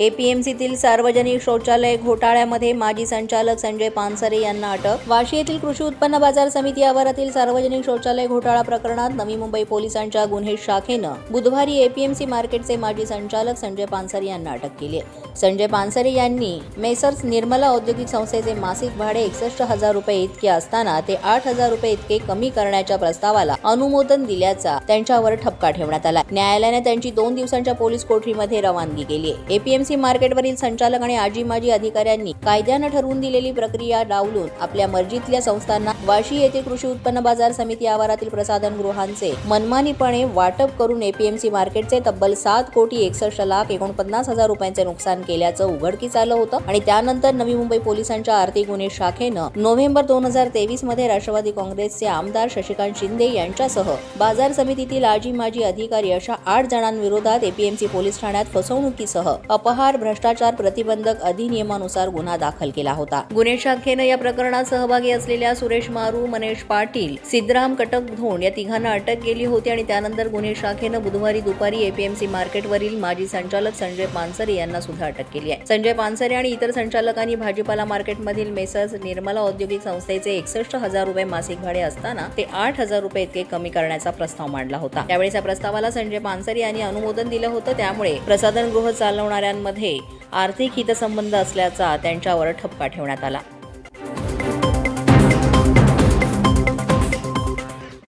एपीएमसीतील सार्वजनिक शौचालय घोटाळ्यामध्ये माजी संचालक संजय पानसरे यांना अटक. वाशी येथील कृषी उत्पन्न बाजार समिती आवारातील सार्वजनिक शौचालय घोटाळा प्रकरणात नवी मुंबई पोलिसांच्या गुन्हे शाखेनं बुधवारी एपीएमसी मार्केटचे माजी संचालक संजय पानसरे यांना अटक केली संजय पानसरे यांनी मेसर्स निर्मला औद्योगिक संस्थेचे मासिक भाडे एकसष्ट हजार रुपये इतके असताना ते आठ हजार रुपये इतके कमी करण्याच्या प्रस्तावाला अनुमोदन दिल्याचा त्यांच्यावर ठपका ठेवण्यात आला. न्यायालयाने त्यांची दोन दिवसांच्या पोलीस कोठडीमध्ये रवानगी केली एपीएमसी एपीएमसी मार्केटवरील संचालक आणि आजी माजी अधिकाऱ्यांनी कायद्यानं ठरवून दिलेली प्रक्रिया डावलून आपल्या मर्जीतल्या संस्थांना वाशी येथे कृषी उत्पन्न बाजार समिती आवारातील प्रसाधन गृहांचे मनमानीपणे वाटप करून एपीएमसी मार्केटचे तब्बल सात कोटी एकसष्ट लाख एकोणपन्नास हजार रुपयांचे नुकसान केल्याचं उघडकीस आलं होतं आणि त्यानंतर नवी मुंबई पोलिसांच्या आर्थिक गुन्हे शाखेनं नोव्हेंबर दोन हजार तेवीसमध्ये राष्ट्रवादी काँग्रेसचे आमदार शशिकांत शिंदे यांच्यासह बाजार समितीतील आजी माजी अधिकारी अशा आठ जणांविरोधात एपीएमसी पोलीस ठाण्यात फसवणुकीसह अपहार भ्रष्टाचार प्रतिबंधक अधिनियमानुसार गुन्हा दाखल केला होता. गुन्हे शाखेनं या प्रकरणात सहभागी असलेल्या सुरेश मारू मनेश पाटील सिद्धराम कटक धोंड या तिघांना अटक केली होती आणि त्यानंतर गुन्हे शाखेनं बुधवारी दुपारी एपीएमसी मार्केटवरील माजी संचालक संजय पानसरे यांना सुद्धा अटक केली आहे. संजय पानसरे आणि इतर संचालकांनी भाजीपाला मार्केटमधील मेसर्स निर्मला औद्योगिक संस्थेचे एकसष्ट हजार रुपये मासिक भाडे असताना ते आठ हजार रुपये इतके कमी करण्याचा प्रस्ताव मांडला होता. त्यावेळेस या प्रस्तावाला संजय पानसरे यांनी अनुमोदन दिलं होतं. त्यामुळे प्रसाधनगृह चालवणाऱ्यांमध्ये आर्थिक हितसंबंध असल्याचा त्यांच्यावर ठपका ठेवण्यात आला.